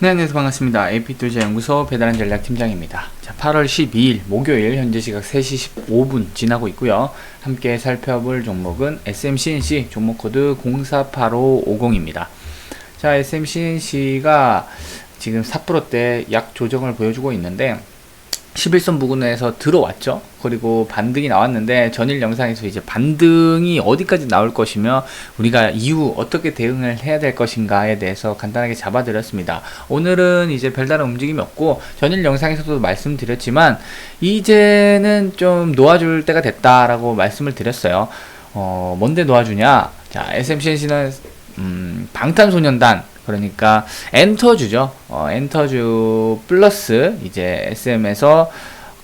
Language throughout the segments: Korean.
네, 안녕하세요. 반갑습니다. AP투자 연구소 배달한 전략 팀장입니다. 자, 8월 12일 목요일 현재 시각 3시 15분 지나고 있고요. 함께 살펴볼 종목은 SMCNC 종목 코드 048550입니다. 자, SMCNC가 지금 4%대 약 조정을 보여주고 있는데 11선 부근에서 들어왔죠. 그리고 반등이 나왔는데 전일 영상에서 이제 반등이 어디까지 나올 것이며 우리가 이후 어떻게 대응을 해야 될 것인가에 대해서 간단하게 잡아드렸습니다. 오늘은 이제 별다른 움직임이 없고 전일 영상에서도 말씀드렸지만 이제는 좀 놓아줄 때가 됐다라고 말씀을 드렸어요. 어, 뭔데 놓아주냐? 자, SMCNC는 음, 방탄소년단 그러니까 엔터주죠. 어, 엔터주 플러스 이제 SM에서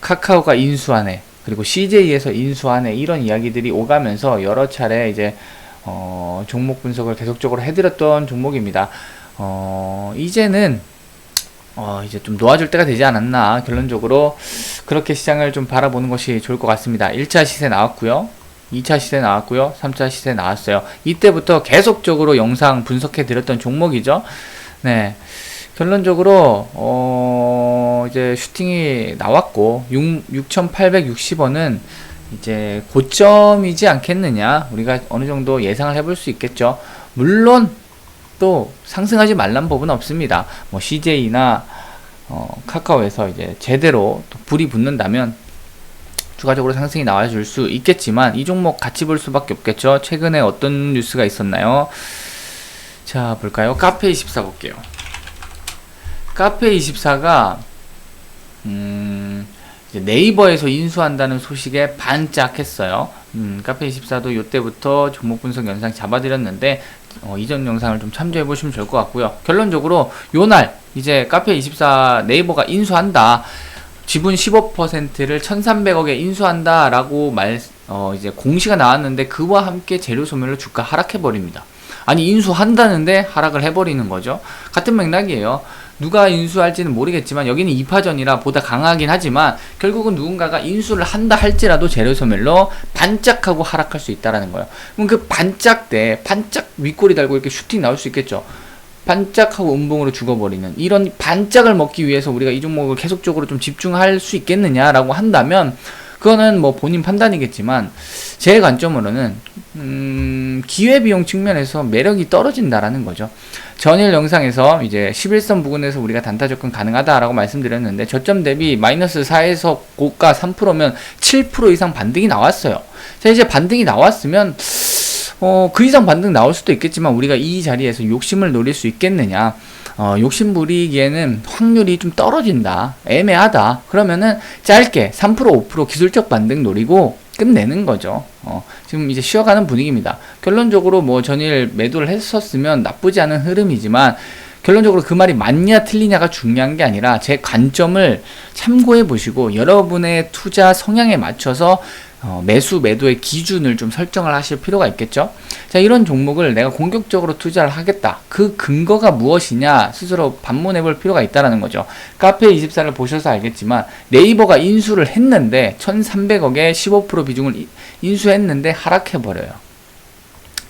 카카오가 인수하네. 그리고 CJ에서 인수하네. 이런 이야기들이 오가면서 여러 차례 이제 어, 종목 분석을 계속적으로 해드렸던 종목입니다. 어, 이제는 어, 이제 좀 놓아줄 때가 되지 않았나. 결론적으로 그렇게 시장을 좀 바라보는 것이 좋을 것 같습니다. 1차 시세 나왔고요. 2차 시세 나왔고요. 3차 시세 나왔어요. 이때부터 계속적으로 영상 분석해 드렸던 종목이죠. 네. 결론적으로 어 이제 슈팅이 나왔고 6 6,860원은 이제 고점이지 않겠느냐. 우리가 어느 정도 예상을 해볼 수 있겠죠. 물론 또 상승하지 말란 법은 없습니다. 뭐 CJ나 어, 카카오에서 이제 제대로 불이 붙는다면 추가적으로 상승이 나와줄 수 있겠지만 이 종목 같이 볼 수밖에 없겠죠. 최근에 어떤 뉴스가 있었나요? 자 볼까요? 카페24 볼게요. 카페24가 음, 네이버에서 인수한다는 소식에 반짝했어요. 음, 카페24도 이때부터 종목 분석 영상 잡아드렸는데 어, 이전 영상을 좀 참조해 보시면 좋을 것 같고요. 결론적으로 요날 이제 카페24 네이버가 인수한다. 지분 15%를 1,300억에 인수한다라고 말, 어, 이제 공시가 나왔는데 그와 함께 재료 소멸로 주가 하락해 버립니다. 아니 인수한다는데 하락을 해버리는 거죠. 같은 맥락이에요. 누가 인수할지는 모르겠지만 여기는 2파전이라 보다 강하긴 하지만 결국은 누군가가 인수를 한다 할지라도 재료 소멸로 반짝하고 하락할 수 있다라는 거예요. 그럼 그 반짝 때 반짝 윗꼬리 달고 이렇게 슈팅 나올 수 있겠죠. 반짝하고 음봉으로 죽어버리는 이런 반짝을 먹기 위해서 우리가 이 종목을 계속적으로 좀 집중할 수 있겠느냐라고 한다면 그거는 뭐 본인 판단이겠지만 제 관점으로는 음 기회비용 측면에서 매력이 떨어진다라는 거죠. 전일 영상에서 이제 11선 부근에서 우리가 단타 접근 가능하다라고 말씀드렸는데 저점 대비 마이너스 4에서 고가 3%면 7% 이상 반등이 나왔어요. 자 이제 반등이 나왔으면 어, 그 이상 반등 나올 수도 있겠지만 우리가 이 자리에서 욕심을 노릴 수 있겠느냐. 어, 욕심 부리기에는 확률이 좀 떨어진다. 애매하다. 그러면은 짧게 3% 5% 기술적 반등 노리고 끝내는 거죠. 어, 지금 이제 쉬어가는 분위기입니다. 결론적으로 뭐 전일 매도를 했었으면 나쁘지 않은 흐름이지만 결론적으로 그 말이 맞냐 틀리냐가 중요한 게 아니라 제 관점을 참고해 보시고 여러분의 투자 성향에 맞춰서 어, 매수 매도의 기준을 좀 설정을 하실 필요가 있겠죠. 자, 이런 종목을 내가 공격적으로 투자를 하겠다. 그 근거가 무엇이냐 스스로 반문해 볼 필요가 있다라는 거죠. 카페 24를 보셔서 알겠지만 네이버가 인수를 했는데 1,300억에 15% 비중을 인수했는데 하락해 버려요.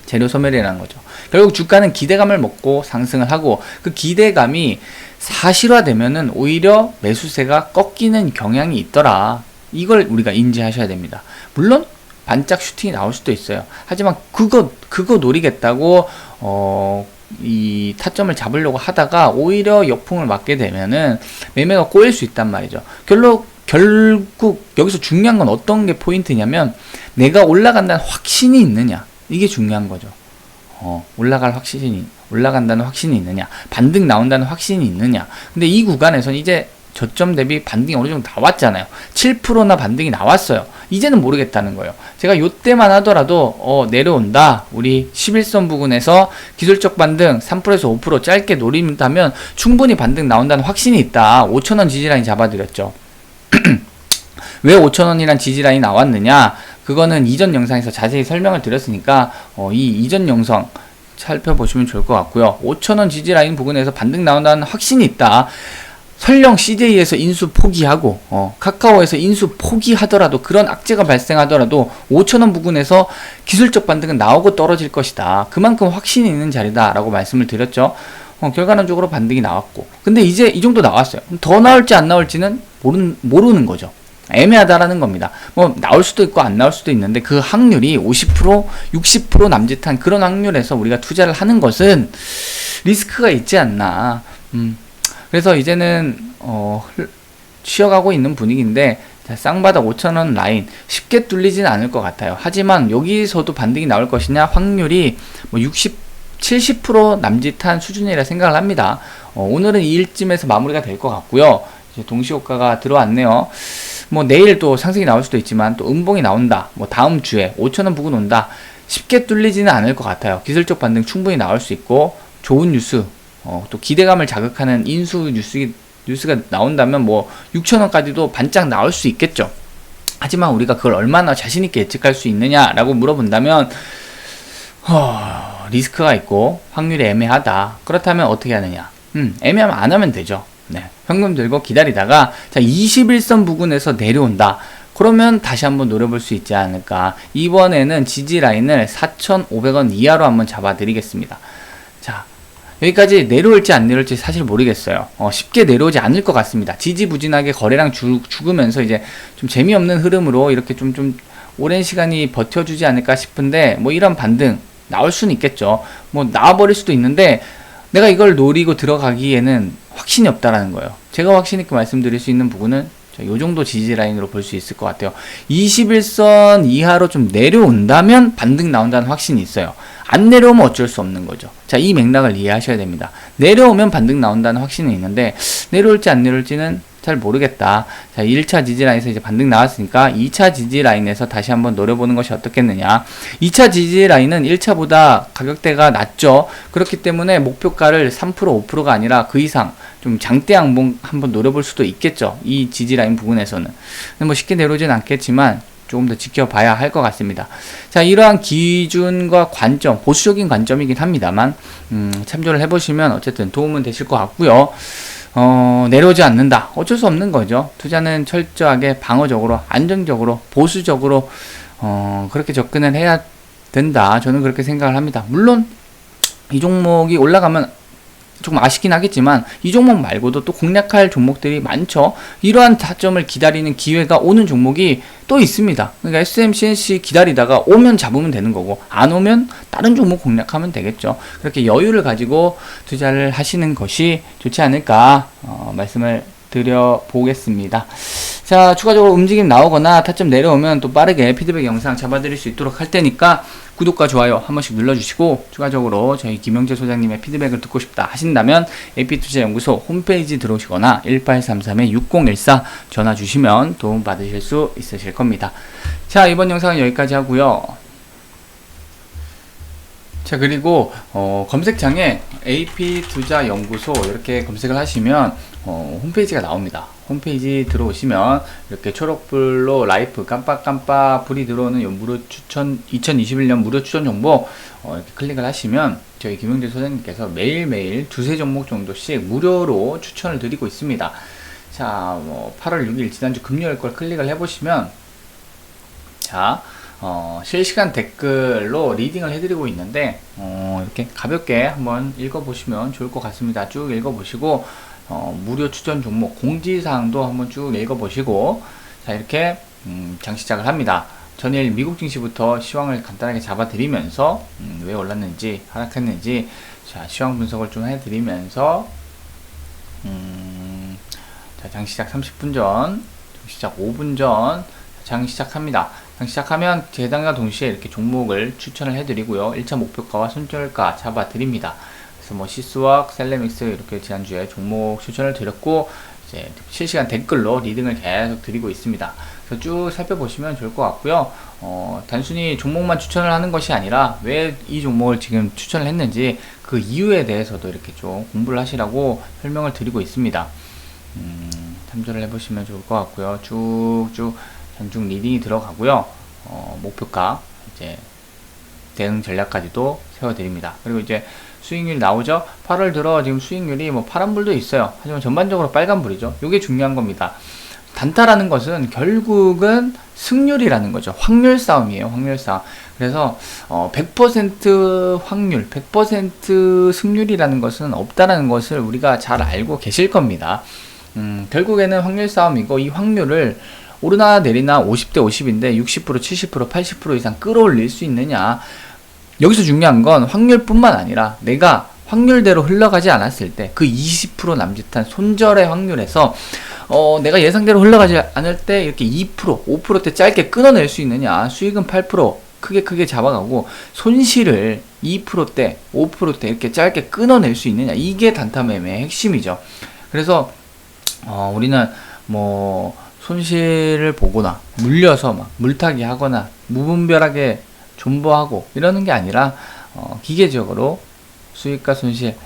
재료 소멸이라는 거죠. 결국 주가는 기대감을 먹고 상승을 하고 그 기대감이 사실화되면은 오히려 매수세가 꺾이는 경향이 있더라. 이걸 우리가 인지하셔야 됩니다. 물론 반짝 슈팅이 나올 수도 있어요. 하지만 그거 그거 노리겠다고 어. 이 타점을 잡으려고 하다가 오히려 역풍을 맞게 되면은 매매가 꼬일 수 있단 말이죠. 결국 결국 여기서 중요한 건 어떤 게 포인트냐면 내가 올라간다는 확신이 있느냐 이게 중요한 거죠. 어, 올라갈 확신이 올라간다는 확신이 있느냐 반등 나온다는 확신이 있느냐 근데 이 구간에서는 이제 저점 대비 반등이 어느 정도 나왔잖아요. 7%나 반등이 나왔어요. 이제는 모르겠다는 거예요. 제가 요때만 하더라도 어, 내려온다. 우리 11선 부근에서 기술적 반등 3%에서 5% 짧게 노린다면 충분히 반등 나온다는 확신이 있다. 5천원 지지라인 잡아드렸죠. 왜 5천원이란 지지라인이 나왔느냐? 그거는 이전 영상에서 자세히 설명을 드렸으니까 어, 이 이전 영상 살펴보시면 좋을 것 같고요. 5천원 지지라인 부근에서 반등 나온다는 확신이 있다. 설령 CJ에서 인수 포기하고 어, 카카오에서 인수 포기하더라도 그런 악재가 발생하더라도 5천원 부근에서 기술적 반등은 나오고 떨어질 것이다. 그만큼 확신이 있는 자리다라고 말씀을 드렸죠. 어, 결과론적으로 반등이 나왔고. 근데 이제 이 정도 나왔어요. 더 나올지 안 나올지는 모르는, 모르는 거죠. 애매하다라는 겁니다. 뭐 나올 수도 있고 안 나올 수도 있는데 그 확률이 50% 60% 남짓한 그런 확률에서 우리가 투자를 하는 것은 리스크가 있지 않나. 음. 그래서 이제는 어 흘- 쉬어가고 있는 분위기인데 자, 쌍바닥 5천원 라인 쉽게 뚫리지는 않을 것 같아요. 하지만 여기서도 반등이 나올 것이냐 확률이 뭐 60, 70% 남짓한 수준이라 생각을 합니다. 어, 오늘은 이 일쯤에서 마무리가 될 것 같고요. 동시효과가 들어왔네요. 뭐 내일 또 상승이 나올 수도 있지만 또 음봉이 나온다. 뭐 다음 주에 5천원 부근 온다. 쉽게 뚫리지는 않을 것 같아요. 기술적 반등 충분히 나올 수 있고 좋은 뉴스, 어, 또 기대감을 자극하는 인수 뉴스 뉴스가 나온다면 뭐 6천 원까지도 반짝 나올 수 있겠죠. 하지만 우리가 그걸 얼마나 자신 있게 예측할 수 있느냐라고 물어본다면 허, 리스크가 있고 확률이 애매하다. 그렇다면 어떻게 하느냐? 음, 애매하면 안 하면 되죠. 네. 현금 들고 기다리다가 자 21선 부근에서 내려온다. 그러면 다시 한번 노려볼 수 있지 않을까. 이번에는 지지 라인을 4,500원 이하로 한번 잡아드리겠습니다. 자, 여기까지 내려올지 안 내려올지 사실 모르겠어요. 어, 쉽게 내려오지 않을 것 같습니다. 지지부진하게 거래량 주, 죽으면서 이제 좀 재미없는 흐름으로 이렇게 좀, 좀 오랜 시간이 버텨주지 않을까 싶은데 뭐 이런 반등 나올 수는 있겠죠. 뭐 나와버릴 수도 있는데 내가 이걸 노리고 들어가기에는 확신이 없다라는 거예요. 제가 확신 있게 말씀드릴 수 있는 부분은 자, 요 정도 지지 라인으로 볼 수 있을 것 같아요. 21선 이하로 좀 내려온다면 반등 나온다는 확신이 있어요. 안 내려오면 어쩔 수 없는 거죠. 자, 이 맥락을 이해하셔야 됩니다. 내려오면 반등 나온다는 확신은 있는데 내려올지 안 내려올지는 잘 모르겠다. 자, 1차 지지 라인에서 이제 반등 나왔으니까 2차 지지 라인에서 다시 한번 노려보는 것이 어떻겠느냐. 2차 지지 라인은 1차보다 가격대가 낮죠. 그렇기 때문에 목표가를 3% 5%가 아니라 그 이상 좀 장대 양봉 한번 노려볼 수도 있겠죠. 이 지지 라인 부분에서는. 뭐 쉽게 내려오진 않겠지만 조금 더 지켜봐야 할 것 같습니다. 자, 이러한 기준과 관점, 보수적인 관점이긴 합니다만, 음, 참조를 해보시면 어쨌든 도움은 되실 것 같고요. 어, 내려오지 않는다. 어쩔 수 없는 거죠. 투자는 철저하게 방어적으로, 안정적으로, 보수적으로, 어, 그렇게 접근을 해야 된다. 저는 그렇게 생각을 합니다. 물론, 이 종목이 올라가면 조금 아쉽긴 하겠지만 이 종목 말고도 또 공략할 종목들이 많죠. 이러한 타점을 기다리는 기회가 오는 종목이 또 있습니다. 그러니까 SMCNC 기다리다가 오면 잡으면 되는 거고 안 오면 다른 종목 공략하면 되겠죠. 그렇게 여유를 가지고 투자를 하시는 것이 좋지 않을까 어, 말씀을 드려 보겠습니다. 자, 추가적으로 움직임 나오거나 타점 내려오면 또 빠르게 피드백 영상 잡아드릴 수 있도록 할 테니까 구독과 좋아요 한 번씩 눌러주시고 추가적으로 저희 김영재 소장님의 피드백을 듣고 싶다 하신다면 AP투자연구소 홈페이지 들어오시거나 1833-6014 전화 주시면 도움 받으실 수 있으실 겁니다. 자, 이번 영상은 여기까지 하고요. 자 그리고 어, 검색창에 AP투자연구소 이렇게 검색을 하시면 어, 홈페이지가 나옵니다. 홈페이지 들어오시면 이렇게 초록불로 라이프 깜빡깜빡 불이 들어오는 요 무료 추천 2021년 무료 추천 정보 어, 이렇게 클릭을 하시면 저희 김용재 소장님께서 매일매일 두세 종목 정도씩 무료로 추천을 드리고 있습니다. 자, 뭐 8월 6일 지난주 금요일 걸 클릭을 해보시면 자, 어, 실시간 댓글로 리딩을 해드리고 있는데, 어, 이렇게 가볍게 한번 읽어보시면 좋을 것 같습니다. 쭉 읽어보시고, 어, 무료 추천 종목 공지사항도 한번 쭉 읽어보시고, 자, 이렇게, 음, 장 시작을 합니다. 전일 미국 증시부터 시황을 간단하게 잡아드리면서, 음, 왜 올랐는지, 하락했는지, 자, 시황 분석을 좀 해드리면서, 음, 자, 장 시작 30분 전, 장 시작 5분 전, 장 시작합니다. 장 시작하면 재단과 동시에 이렇게 종목을 추천을 해드리고요. 1차 목표가와 손절가 잡아드립니다. 그래서 뭐 시스웍, 셀레믹스 이렇게 지난주에 종목 추천을 드렸고 이제 실시간 댓글로 리딩을 계속 드리고 있습니다. 그래서 쭉 살펴보시면 좋을 것 같고요. 어, 단순히 종목만 추천을 하는 것이 아니라 왜 이 종목을 지금 추천을 했는지 그 이유에 대해서도 이렇게 좀 공부를 하시라고 설명을 드리고 있습니다. 음, 참조를 해보시면 좋을 것 같고요. 쭉쭉 장중 리딩이 들어가고요. 어, 목표가 이제 대응 전략까지도 세워드립니다. 그리고 이제 수익률이 나오죠. 8월 들어 지금 수익률이 뭐 파란불도 있어요. 하지만 전반적으로 빨간불이죠. 이게 중요한 겁니다. 단타라는 것은 결국은 승률이라는 거죠. 확률 싸움이에요. 확률 싸움. 그래서 어, 100% 확률, 100% 승률이라는 것은 없다라는 것을 우리가 잘 알고 계실 겁니다. 음, 결국에는 확률 싸움이고 이 확률을 오르나 내리나 50대 50인데 60%, 70%, 80% 이상 끌어올릴 수 있느냐. 여기서 중요한 건 확률뿐만 아니라 내가 확률대로 흘러가지 않았을 때 그 20% 남짓한 손절의 확률에서 어, 내가 예상대로 흘러가지 않을 때 이렇게 2%, 5%대 짧게 끊어낼 수 있느냐. 수익은 8% 크게 크게 잡아가고 손실을 2%대, 5%대 이렇게 짧게 끊어낼 수 있느냐. 이게 단타 매매의 핵심이죠. 그래서 어, 우리는 뭐 손실을 보거나 물려서 막 물타기 하거나 무분별하게 존버하고 이러는 게 아니라 어, 기계적으로 수익과 손실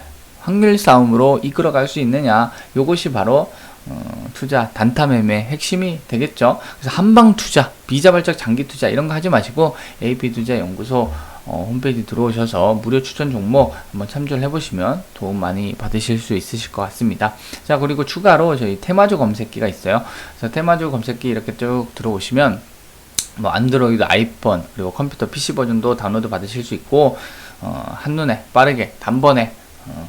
확률 싸움으로 이끌어갈 수 있느냐 요것이 바로 어, 투자 단타 매매 핵심이 되겠죠. 그래서 한방 투자, 비자발적 장기 투자 이런 거 하지 마시고 AP 투자 연구소 어, 홈페이지 들어오셔서 무료 추천 종목 한번 참조를 해보시면 도움 많이 받으실 수 있으실 것 같습니다. 자 그리고 추가로 저희 테마주 검색기가 있어요. 그래서 테마주 검색기 이렇게 쭉 들어오시면 뭐 안드로이드, 아이폰 그리고 컴퓨터 PC 버전도 다운로드 받으실 수 있고 어, 한눈에 빠르게 단번에 어,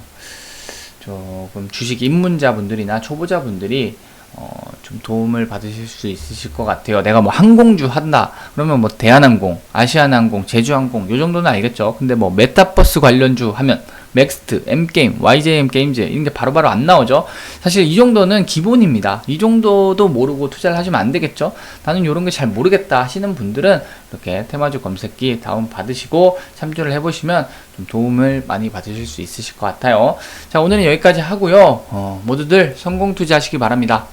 조금 주식 입문자분들이나 초보자분들이 어, 좀 도움을 받으실 수 있으실 것 같아요. 내가 뭐 항공주 한다. 그러면 뭐 대한항공, 아시아나항공, 제주항공 요 정도는 알겠죠. 근데 뭐 메타버스 관련주 하면 맥스트, M게임, YJM 게임즈 이런 게 바로바로 안 나오죠. 사실 이 정도는 기본입니다. 이 정도도 모르고 투자를 하시면 안 되겠죠. 나는 이런 게 잘 모르겠다 하시는 분들은 이렇게 테마주 검색기 다운 받으시고 참조를 해보시면 좀 도움을 많이 받으실 수 있으실 것 같아요. 자 오늘은 여기까지 하고요. 어, 모두들 성공 투자하시기 바랍니다.